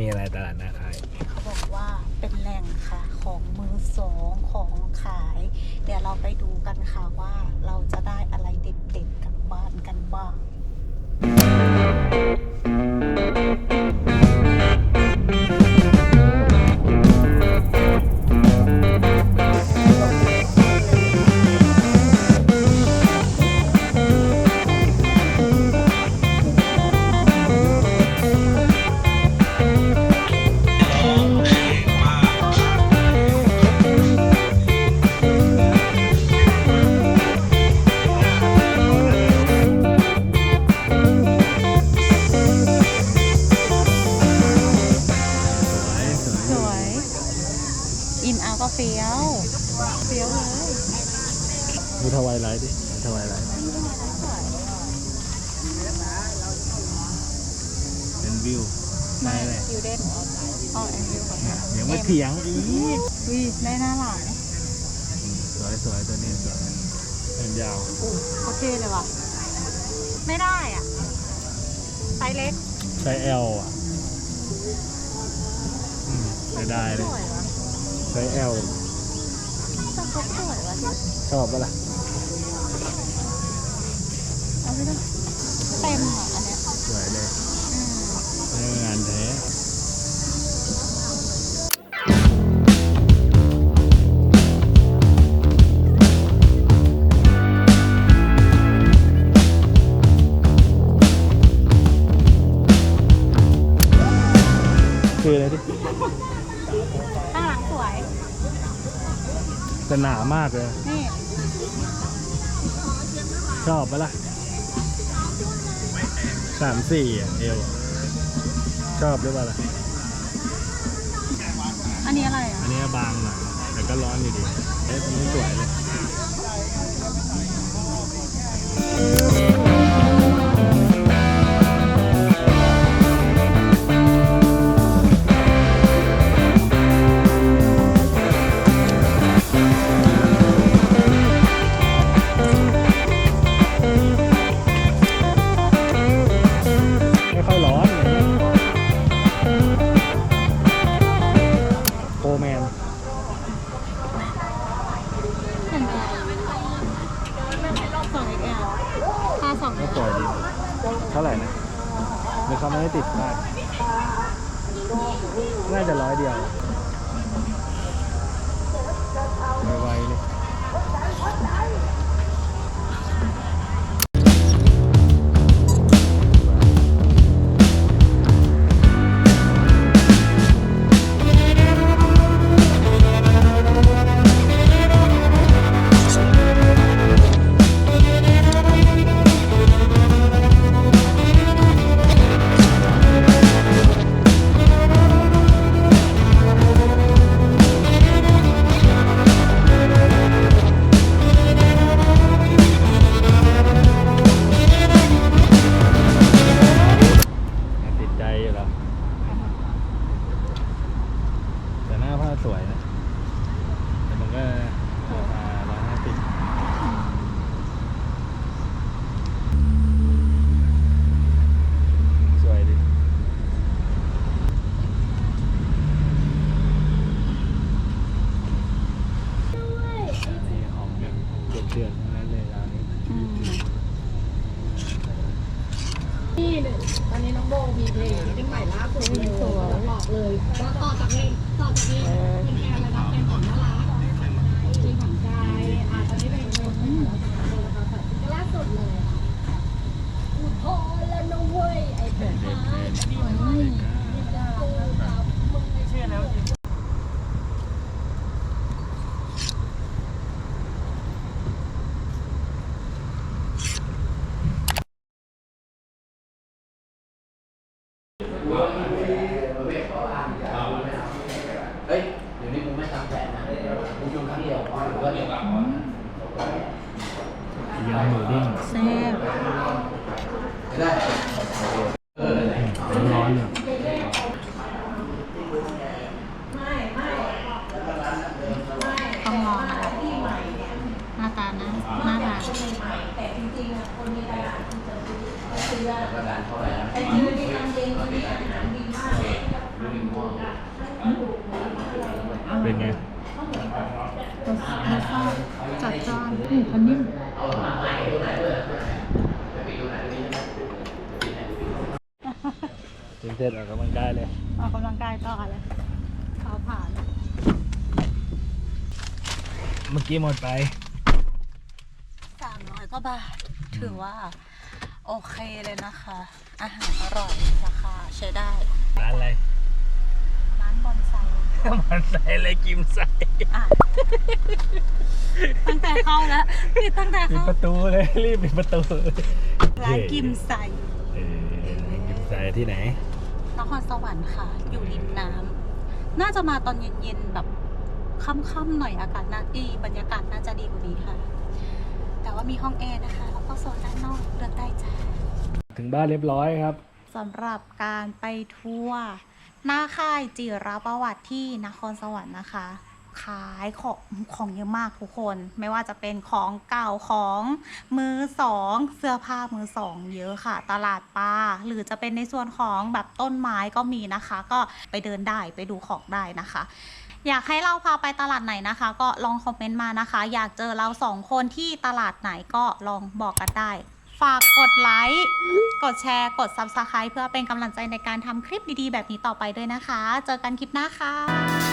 มีอะไรตลาดนาคายเขาบอกว่าเป็นแหล่งค่ะของมือสองของขาย เดี๋ยวเราไปดูกันค่ะว่าเราจะได้อะไรเด็ดๆกลับบ้านกันบ้าง เอาก็เฟี้ยวเฟี้ยวเลยมีทวายไลท์ดิมีทวายไลท์เป็นวิวได้เลยคิวเด่นอ๋อแอนวิวก่อนเนี่ยยังไม่เถียงอีกวิได้หน้าหลังอืมสวยสวยตัวนี้สวยเป็นยาวโอเคเลยว่ะ ไม่ได้อะไซส์เล็กใช้ L อะอืมไม่ได้เลย สวยวะใช้ L สเก็ตสวยวะชอบปะล่ะเอาไม่ได้เต็มอะอันเนี้ยสวยเลยอืมเรื่องงานแท้คืออะไรดิ ข้างหลังสวย จะหนามากเลย นี่ชอบปะล่ะสามสี่อะเอว ชอบหรือเปล่าล่ะ อันนี้อะไรอะ อันนี้บางหน่อยแต่ก็ร้อนอยู่ดีเอ๊ะตรงนี้สวยเลย ติดได้น่าจะร้อยเดียวไวๆเลย เดือดๆทั้งนั้นเลยร้านนี้อืมนี่หนึ่งตอนนี้น้องโบมีเพลงที่ใหม่ล่าสุดเลยบอกเลยว่าต่อจากนี้ต่อจากนี้เป็นแกอะไรนะเป็นของน่ารักจริงของใจอะตอนนี้เป็นเพลงของเราสองคนแล้วก็ล่าสุดเลยอุทธรแล้วนะเว้ยไอ้เป็ เด็ น ดเลย เฮ้ย เดี๋ยวนี้กูไม่ทำแผนนะกูชม ครั้งเดียวพอหรือว่าเดี๋ยวก่อนยำหมูดิ้งแซ่บร้อนๆอยู่ต้องลองค่ะหน้าตานะหน้าตาประกันเท่าไหร่นเป็นไง จัดจ้านอืมอันนี้กินเสร็จออกกำลังกายเลย ออกกำลังกายต่อเลยเขาผ่าน เมื่อกี้หมดไป สามร้อยกว่าบาท ถือว่า โอเคเลยนะคะ อาหารอร่อย ราคาใช้ได้ ร้านอะไร ร้านบอนไซ มันใส่อะไรกิมใส่ อะ ตั้งแต่เข้าแล้วปิดตั้งแต่ปิดเข้าประตูเลย รีบปิดประตูร้านกิมไซเออกิมใส่ที่ไหนนครสวรรค์ค่ะ อยู่ริมน้ำน่าจะมาตอนเย็นๆแบบค่ำๆหน่อยอากาศน่าดีบรรยากาศน่าจะดีกว่านี้ค่ะ แต่ว่ามีห้องแอร์นะคะ แล้วก็โซนด้านนอกเลือกได้จ้าถึงบ้านเรียบร้อยครับสำหรับการไปทัวร์หน้าค่ายจิราประวัติที่นครสวรรค์นะคะ ขายของของเยอะมากทุกคน ไม่ว่าจะเป็นของเก่าของมือสองเสื้อผ้ามือสองเยอะค่ะ ตลาดปลาหรือจะเป็นในส่วนของแบบต้นไม้ก็มีนะคะ ก็ไปเดินได้ไปดูของได้นะคะอยากให้เราพาไปตลาดไหนนะคะ ก็ลองคอมเมนต์มานะคะ อยากเจอเราสองคนที่ตลาดไหนก็ลองบอกกันได้ ฝากกดไลค์กดแชร์ กด Subscribe เพื่อเป็นกำลังใจในการทำคลิปดีๆ แบบนี้ต่อไปด้วยนะคะ เจอกันคลิปหน้าค่ะ